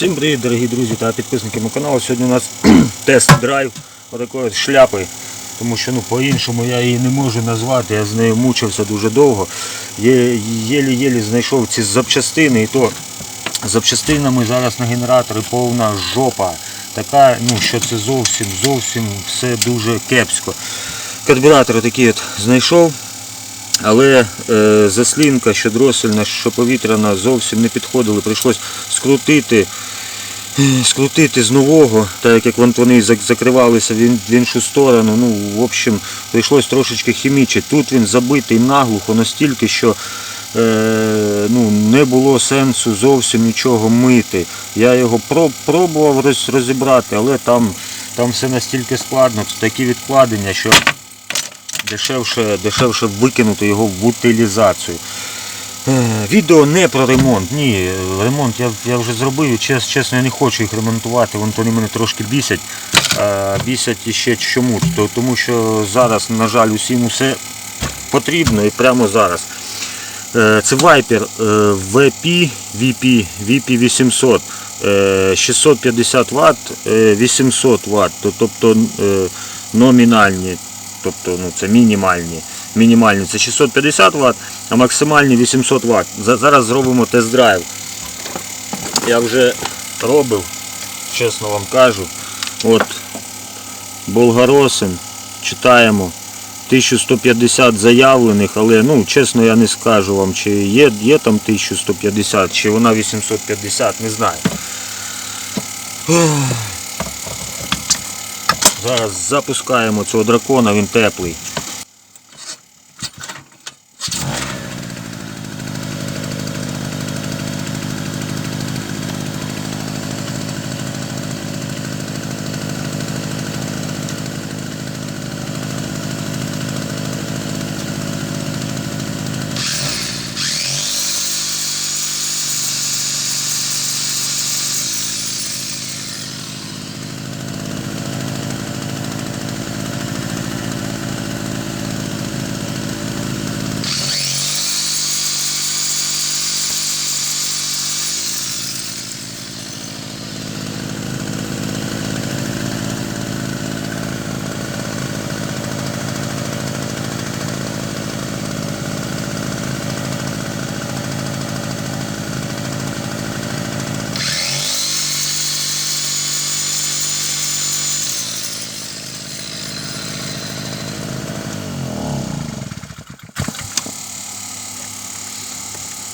Всім привіт, дорогі друзі та підписники мого каналу. Сьогодні у нас тест-драйв отакої от шляпи, тому що ну, по-іншому я її не можу назвати, я з нею мучився дуже довго. Єлі-єлі знайшов ці запчастини, і то запчастинами зараз на генераторі повна жопа. Така, ну, що це зовсім, зовсім все дуже кепсько. Карбюратор такий от знайшов. Але е, заслінка, що дросельна, що повітряна, зовсім не підходили. Прийшлось скрутити, скрутити з нового, так як вони закривалися в іншу сторону. Ну, в общем, прийшлось трошечки хімічити. Тут він забитий наглухо настільки, що е, ну, не було сенсу зовсім нічого мити. Я його пробував розібрати, але там, там все настільки складно, це такі відкладення, що дешевше, дешевше викинути його в утилізацію. Е, Відео не про ремонт. Ні, ремонт я, я вже зробив чес, чесно, я не хочу їх ремонтувати, вон вони мене трошки бісять. А, бісять іще чому? То- Тому що зараз, на жаль, усім усе потрібно і прямо зараз. Е, Це Viper VP, VP, VP 800, е, 650 Вт, е, 800 Вт, тобто е, номінальні, тобто ну, це мінімальні. Мінімальні це 650 Вт, а максимальні 800 Вт. Зараз зробимо тест-драйв. Я вже робив, чесно вам кажу. От Болгаросин, читаємо. 1150 заявлених, але ну, чесно я не скажу вам, чи є, є там 1150, чи вона 850, не знаю. Зараз запускаємо цього дракона, він теплий.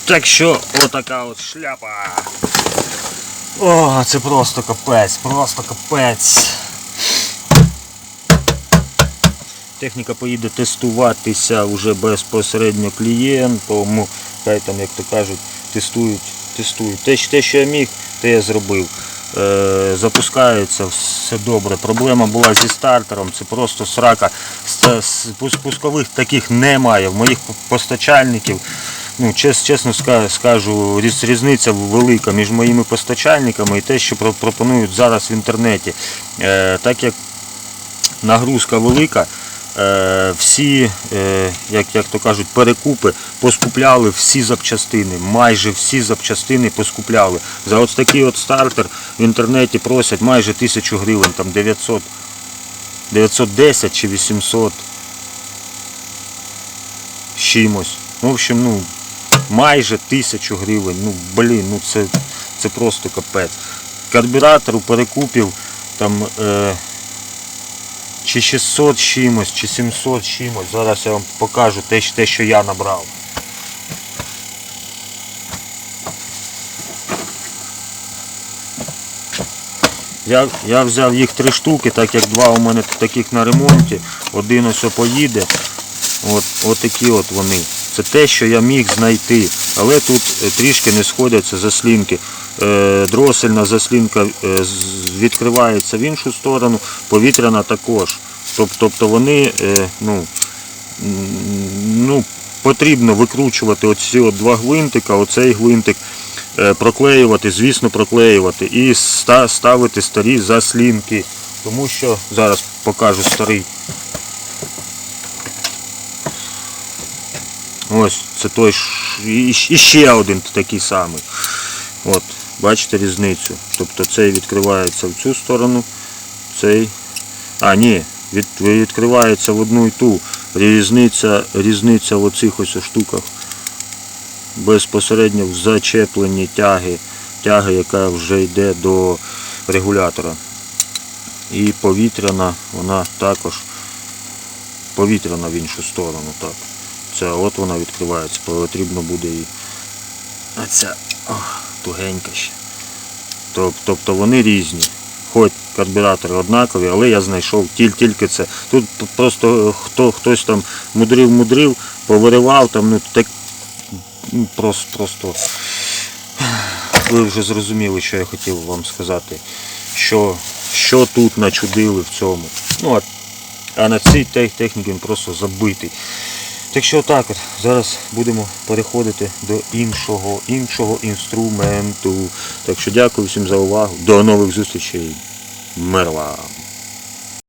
Так що отака от шляпа. О, це просто капець, просто капець. Техніка поїде тестуватися вже безпосередньо клієнтом. Хай там, як то кажуть, тестують, тестують. Те, те, що я міг, те я зробив. Е, запускається, все добре. Проблема була зі стартером, це просто срака. С- с- Пускових таких немає. В моїх постачальників, ну, чес, чесно скажу, різ- різниця велика між моїми постачальниками і те, що пропонують зараз в інтернеті. Е, так як нагрузка велика. е, Всі, е, як, як то кажуть, перекупи поскупляли всі запчастини, майже всі запчастини поскупляли. За ось такий от стартер в інтернеті просять майже 1000 гривень, там 900, 910 чи 800 чимось. В общем, ну, майже 1000 гривень. Ну, блін, ну це, це просто капець. Карбюратор у перекупів там. Е, чи 600 з чимось, чи 700 чимось. Зараз я вам покажу те, те що я набрав. Я, я взяв їх три штуки, так як два у мене таких на ремонті. Один ось поїде. От, от такі от вони. Це те, що я міг знайти. Але тут е, трішки не сходяться заслінки. Е, Дросельна заслінка е, відкривається в іншу сторону, повітряна також. Тобто вони ну, ну, потрібно викручувати оці от два гвинтика, оцей гвинтик, проклеювати, звісно, проклеювати і ставити старі заслінки. Тому що зараз покажу старий. Ось, це той і ще один такий самий. От, бачите різницю. Тобто цей відкривається в цю сторону, цей. А, ні, від, відкривається в одну і ту. Різниця, різниця в оцих ось штуках. Безпосередньо в зачепленні тяги, тяги, яка вже йде до регулятора. І повітряна, вона також повітряна в іншу сторону. Так. Це от вона відкривається, потрібно буде і. А ця тугенька ще. Тобто вони різні. Хоч карбюратори однакові, але я знайшов тіль- тільки це. Тут просто хто, хтось там мудрив-мудрив, повиривав там, ну так ну, просто, просто ви вже зрозуміли, що я хотів вам сказати. Що, що тут начудили в цьому. Ну, а, а на цій техніці він просто забитий. Так що так от, зараз будемо переходити до іншого, іншого інструменту. Так що дякую всім за увагу. До нових зустрічей. Мир!